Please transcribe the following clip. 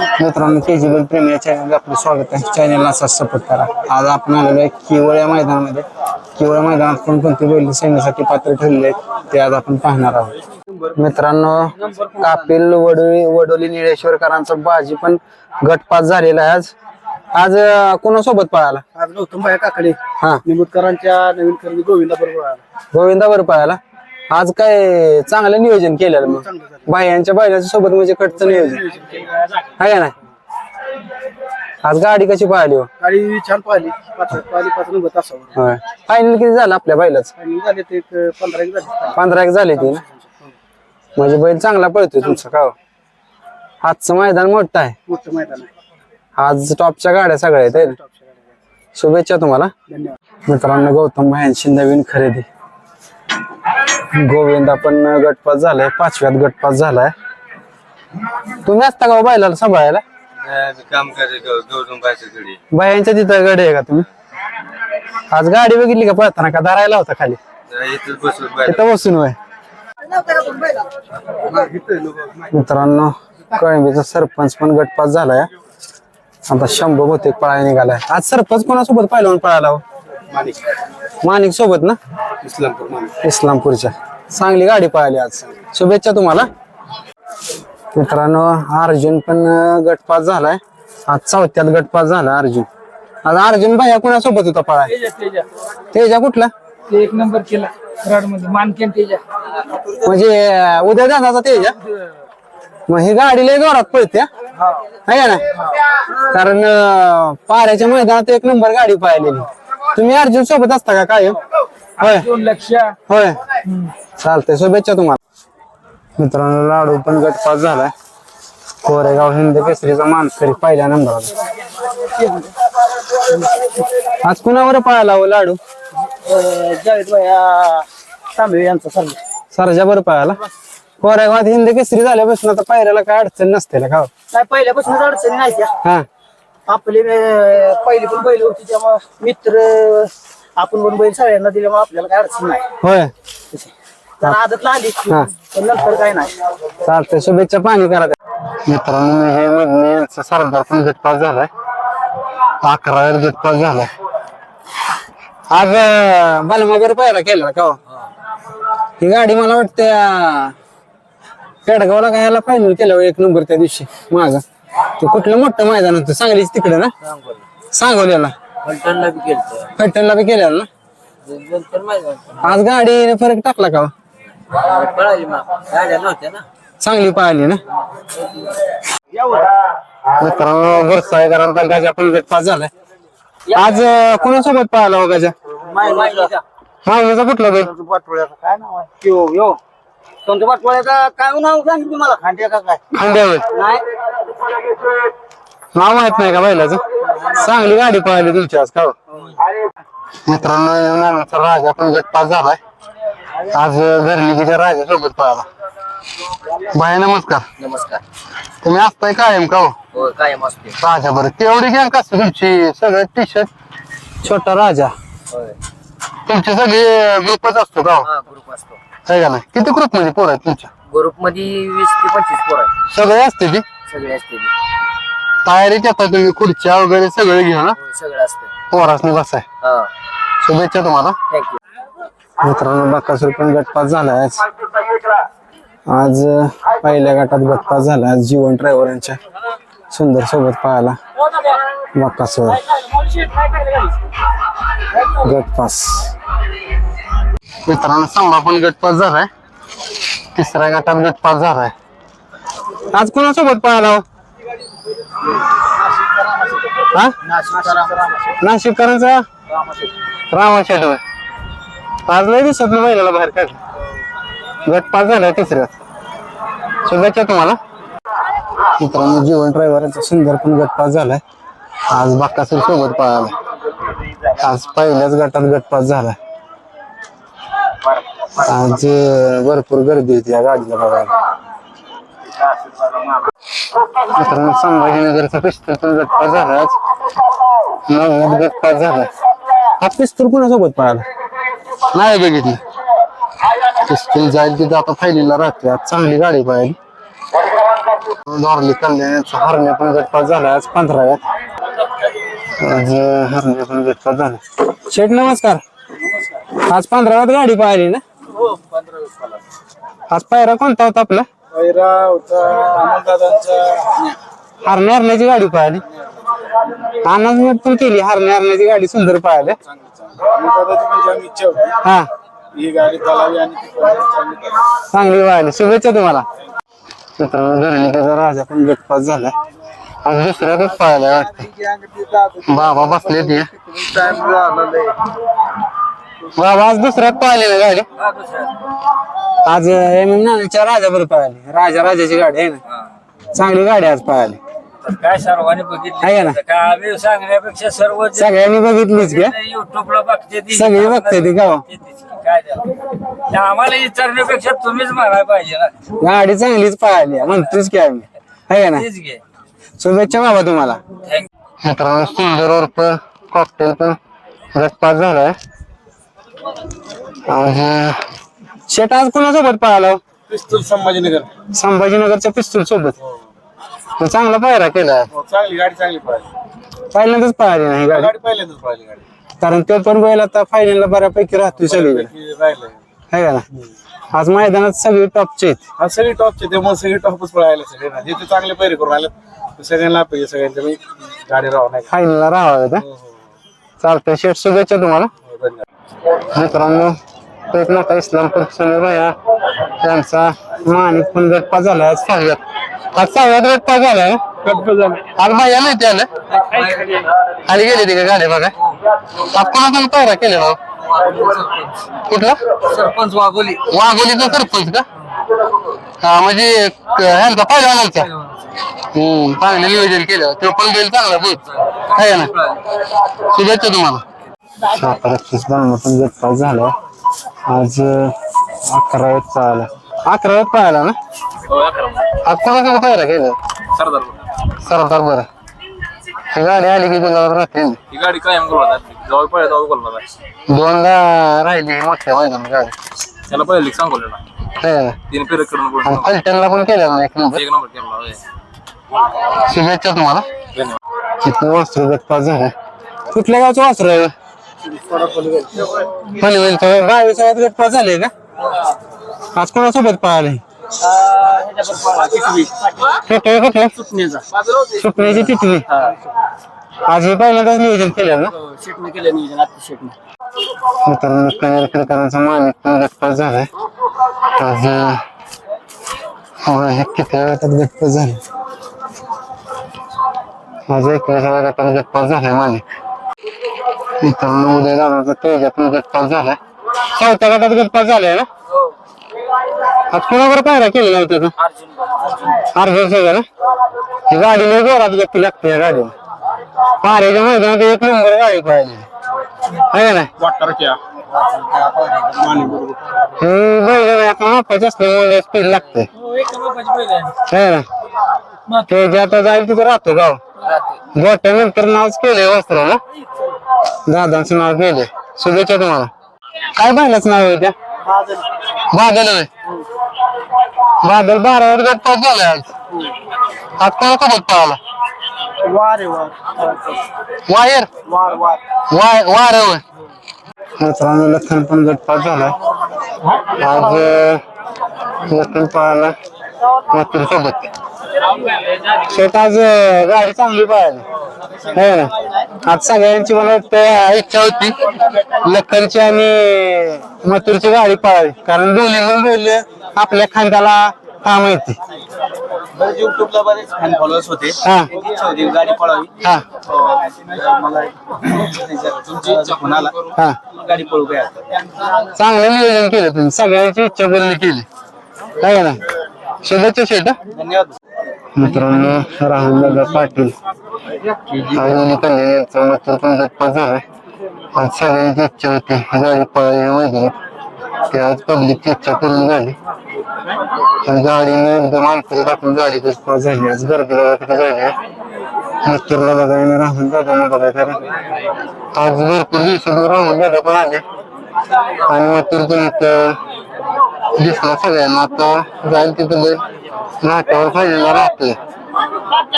मित्रांनो के जी बल प्रेमी या चॅनलला आपलं स्वागत आहे. चॅनलला असाच सपोर्ट करा. आज आपण आलेलो आहे किवळ या मैदानामध्ये. किवळ मैदानात कोणकोणते बैल सैन्यासाठी पात्र ठरलेले आहेत ते आज आपण पाहणार आहोत. मित्रांनो कापिल वडोली वडोली निळेश्वरकरांचा बाजी पण गटपात झालेला आहे आज. आज कोणासोबत पळाला? आज गौतम भाई काकडे. हा. निमुतकरांच्या नवीन खरेदी गोविंदा बरोबर आला गोविंदावर पळाला? आज काय चांगलं नियोजन केलेलं मग. बायांच्या बैलाच्या सोबत म्हणजे कटचं नियोजन. आहे. का नाही? आज गाडी कशी पाहिली हो? गाडी छान पाहिली. पाच पाहिली पाच नंबर तासावर. होय. फायनल किती झालं आपल्या बैलाच? आणि झाले ते एक पंधरा एक झाले. पंधरा एक झाले ती ना? म्हणजे बैल चांगला पळतोय तुमचा का हो? आजचं मैदान मोठं आहे. मोठं मैदान आहे. आज टॉपच्या गाड्या सगळ्या आहेत है ना? टॉपच्या गाड्या. शुभेच्छा तुम्हाला. धन्यवाद. मित्रांनो गौतम भायांची नवीन खरेदी. गोविंदा पण गटपास झालाय. पाचव्यात गटपास झालाय. तुम्ही असता का हो बैलाला सांभाळायला? काम बायांच्या तिथं गडे आहे का तुम्ही? आज गाडी बघितली का पळताना का धरायला होता खाली? इथं तिथं बसून वय मित्रांनो कळंबीचा सरपंच पण गटपास झालाय. आता शंभर बहुतेक पळायला निघालाय. आज सरपंच कोणासोबत पाहिलं पळाला हो? माणिक सोबत ना? इस्लामपूर इस्लामपूरच्या. चांगली गाडी पळाली आज. शुभेच्छा तुम्हाला. मित्रांनो अर्जुन पण गटपास झालाय. आज चौथ्यात गटपास झाला अर्जुन. आज अर्जुन भाई कोणासोबत होता पळाय तेजा तेजा. तेजा कुठला? एक नंबर केला कराडमध्ये मानकेन तेजा. म्हणजे उद्या जाण्याचा तेजा? मग ही गाडी लय जोरात पळते हा? है. का ना कारण अं, पाऱ्याच्या मैदानात एक नंबर गाडी पाहिलेली तुम्ही अर्जुन सोबत असता का काय होय. दोन लक्ष होय. चालतंय शुभेच्छा तुम्हाला. मित्रांनो लाडू पण गटपास झालाय. कोरेगाव हिंद केसरीचा मानकरी पहिल्या नंबरला. आज कुणावर पळाला हो लाडू? जावेद भाया तांबे यांचा सर्व सरजा बरं पळाला कोरेगावात हिंद केसरी झाल्यापासून आता पायऱ्याला काय अडचण नसते का हो? पहिल्यापासून अडचणी नाही हा. आपले पहिली पण बैल होती त्यामुळे मित्र आपण पण बैल सगळ्यांना दिल्यामुळे आपल्याला काय अडचण नाही. होय. तर आदतला आली हा. पण नंतर काय नाही. चालतंय शुभेच्छा पाणी करा मित्रांनो हे यांचा सरदार पण गटपास झालाय. अकरा गटपास झालाय. आज बलमागर पायरा केला का हो? ही गाडी मला वाटते पेडगावला काय याला फायनल केलं एक नंबर त्या दिवशी माग. ते कुठलं मोठं मैदान होतं? सांगलीच तिकडे ना? सांगवलेला फलटणला बी केलं पैठणला बी केलेला ना? आज गाडीने फरक टाकला का? हो? पळाली मग. गाड्या नव्हत्या ना? चांगली पाहिली ना? मित्रांनो गुरसाळेकरांचा गजा पण पास झालाय. आज अं, कोणासोबत पाहिला हो गजा? मागण्याचा कुठला बैल काय नाव आहे? यो. तुमच्या पाटोळ्याचा काय नाव सांगितलं तुम्हाला? खांड्या का काय? खांद्यावर नाही? नाव माहीत नाही का बैलाचं? चांगली गाडी पाहिली तुमची आज का हो? मित्रांनो नानाचा राजा पण गट पास झालाय. आज घरनिकीच्या राजासोबत पाहिला बाय नमस्कार. नमस्कार. तुम्ही असताय कायम का हो? हो कायम असते राजा बरं. केवढी गँग असते तुमची? सगळं टी शर्ट छोटा राजा. तुमचे सगळे ग्रुपच असतो का हो? हा ग्रुप असतो. आहे का नाही? किती ग्रुपमध्ये पोर आहेत तुमच्या? ग्रुपमध्ये वीस ते पंचवीस पोर आहेत. सगळे असते ती? सगळे असते तयारी करता तुम्ही खुर्च्या वगैरे सगळे घेऊन ना सगळं असते. पोरासनी बसाय. हा. शुभेच्छा तुम्हाला. थँक्यू मित्रांनो बक्कासूर पण गटपास झालाय आज. आज अं, पहिल्या गटात गटपास झाला. आज जीवन ड्रायव्हर यांच्या सुंदर सोबत पाहायला बक्कासूर गटपास. मित्रांनो संभा पण गटपास झालाय. तिसऱ्या गटात गटपास झालाय. आज कोणासोबत पाहायला हो? हा? नाशिककरांचा? रामा शेडवर आज नाही दिसत ना महिन्याला बाहेर काढ गट पास झालाय तिसऱ्यात. शुभेच्छा तुम्हाला. मित्रांनो जीवन ड्रायव्हरचा सुंदर पण गट पास झालाय. आज बाक्कासूर सोबत पळाला आज पहिल्याच गटात गट पास झालाय. आज भरपूर गर्दी होती या गाडीला बघायला मित्रांनो संभाजीनगरचा पिस्तूल पण गटपा झाला आज नव्वद गट झाला. हा पिस्तूल कोणासोबत पळाला? नाही बघितली. पिस्तूल जाईल तिथं आता फायलीला राहते. आज चांगली गाडी पाहिली नॉर्ली कल्याणाचा. हरण्या पण गटपास झाला आज पंधराव्यात. आज हरण्या पण गटपास झाला. शेठ नमस्कार. आज पंधराव्यात गाडी पाहिली ना? आज पायरा कोणता होता आपला? पैरा होता अमोलदादांचा हरण्या हरण्याची गाडी पाहिली अनाज पण केली हरण्या हरण्याची गाडी सुंदर अमोलदादाची इच्छा होती. हा. ही गाडी चालावी आणि ती पण चांगली पाहिली शुभेच्छा तुम्हाला. मित्रांनो राजा पण गटपास झाला आज दुसऱ्यातच पाहिला वाटतं बाबा बसले ते बाबा आज दुसऱ्यात पाहिली ना गाडी. आज एम एम नानाच्या राजा बरोबर पाहिली. राजा राजाची गाडी आहे ना. चांगली गाडी आज पाहिली. काय सर्वांनी आहे ना? बघितलं काय आम्ही सांगण्यापेक्षा सर्व जे सगळ्यांनी बघितलीच घ्या युट्यूबला बघते ती. सगळी बघते ती गाव ते तीच की, काय झालं? ते आम्हाला विचारण्यापेक्षा तुम्हीच म्हणायला पाहिजे ना. गाडी चांगलीच पाहिली. म्हणतोच की आम्ही. आहे ना? तीच घे शुभेच्छा बाबा तुम्हाला. थँक्यू मित्रांनो सुंदर उर्फ कॉकटेल पण गटपास झालाय. शेट आज कोणासोबत पाहिला? पिस्तूल संभाजीनगर. संभाजीनगरच्या पिस्तूल सोबत. तो चांगला पायरा केला. हो, चांगली गाडी चांगली पाहिली. पहिल्यांदाच पाहिली नाही गाडी. गाडी पहिल्यांदाच पाहिली गाडी. कारण तो पण बैल आता फायनलला बऱ्यापैकी राहतोय सगळीकडे. राहिलंय. है का ना आज मैदानात सगळी टॉपचे आहेत. हा सगळी टॉपचे त्यामुळे सगळी टॉपच पळायला सगळे ना. जिथे चांगले पैरे करून आले सगळ्यांना पाहिजे सगळ्यांच्या गाडी राहू नाही फायनलला राहावं का? चालतंय. शेट शुभेच्छा तुम्हाला. हो, मित्रांनो एक नाका इस्लामपूर समीर भैया त्यांचा माणिक पण गटपा झाला आज सहाव्यात आज सहाव्यात गटपा झालाय आज भैया नाही आलं खाली गेली ती का गाडी बघा? आज कोणाचा पायरा केलेला हो? कुठला? सरपंच वाघोली. वाघोलीचा सरपंच का? हा म्हणजे ह्यांचा पहिला आणायचा हम्म चांगलं नियोजन केलं. तो पण बैल चांगला बोध आहे ना? शुभेच्छा तुम्हाला. सातारा पण गटपास झाला. आज अकराव्यात पाहायला. अकराव्यात पाहायला ना? आज कोणाकडे पाहायला केलं सरदार बरं. ही गाडी आली की तुला राहते. ना. ही गाडी कायम गोलणार जवळ पळ्या जवळ गोलणार दोनदा राहिली मोठ्या मैदानात गाडी. त्याला पहिले सांगोलेला आहे ना तीन फेर करून बोलून आणि फलटणला पण केलं ना एक नंबर एक नंबर केला होय. शुभेच्छा तुम्हाला. किती वासरू गटपास झाला. कुठल्या गावचं वासरू आहे? पनवेलचं गावी सगळ्यात गटपास झाले का? आज कोणासोबत पळाले कुठे कुठे? सुटण्याची टिटवी आज हे पहिल्यांदाच नियोजन केलं ना? शेटने केलं नियोजन आता शेटने मित्रांनो मानिक पण गटपास झालाय. आज अं, किती गटात गटपास झाले. आज एकविसाव्या गटात गटपास झालाय मानिक मित्रांनो उदय दादाचा तेजातून गटपास झालाय चौथ्या गटात गटपास झालाय ना आज कोणावर पायरा केलेला होता अर्जुन सगळं ना ही गाडी लय जोरात एक नंबर गाडी पाहिजे आहे ना हे ना वस्त्र दादांचं नाव केले शुभेच्छा तुम्हाला. काय बैलाच नाव आहे त्या? बादल होय. बादल बारावर गट पास झालाय आज. आज कोणा सोबत पळाला वार वायर? वार वार. वाय वार होय. मित्रांनो लखन पण गटपास झालाय. आज लखन पळाला मथुर सोबत आज अं, गाडी चांगली पाहिली है ना. आज सगळ्यांची मला वाटतं इच्छा होती लखनची आणि मथुरची गाडी पळावी कारण दोन्ही पण बैल आपल्या खांद्याला काम येते. बरेच युट्यूबला बरेच फॅन फॉलोअर्स होते. हा. इच्छा होती गाडी पळावी. हा. अं, मला तुमची इच्छा पण आला हा. गाडी पळू काय चांगलं नियोजन केलं तुम्ही. सगळ्यांची इच्छा पूर्ण केली. काय ना. शुभेच्छा शेट मित्रांनो राहुल दादा पाटील. आणि कल्याण यांचा मत पण आज सगळ्यांची इच्छा होती. गाडी पळाली वगैरे ते आज पब्लिकची इच्छा पूर्ण झाली. आणि गाडीने एकदम अंतर टाकून गाडी गटपास झाली. आज गर्दीला झाली. मस्तूरला बघायला राहुल दादा बघाय कारण आज भरपूर दिवसात राहुल दादा पण आले. आणि मग तुमचं दिसला सगळ्यांना. आता जाईल तिथं बैल नाट्यावर राहतोय.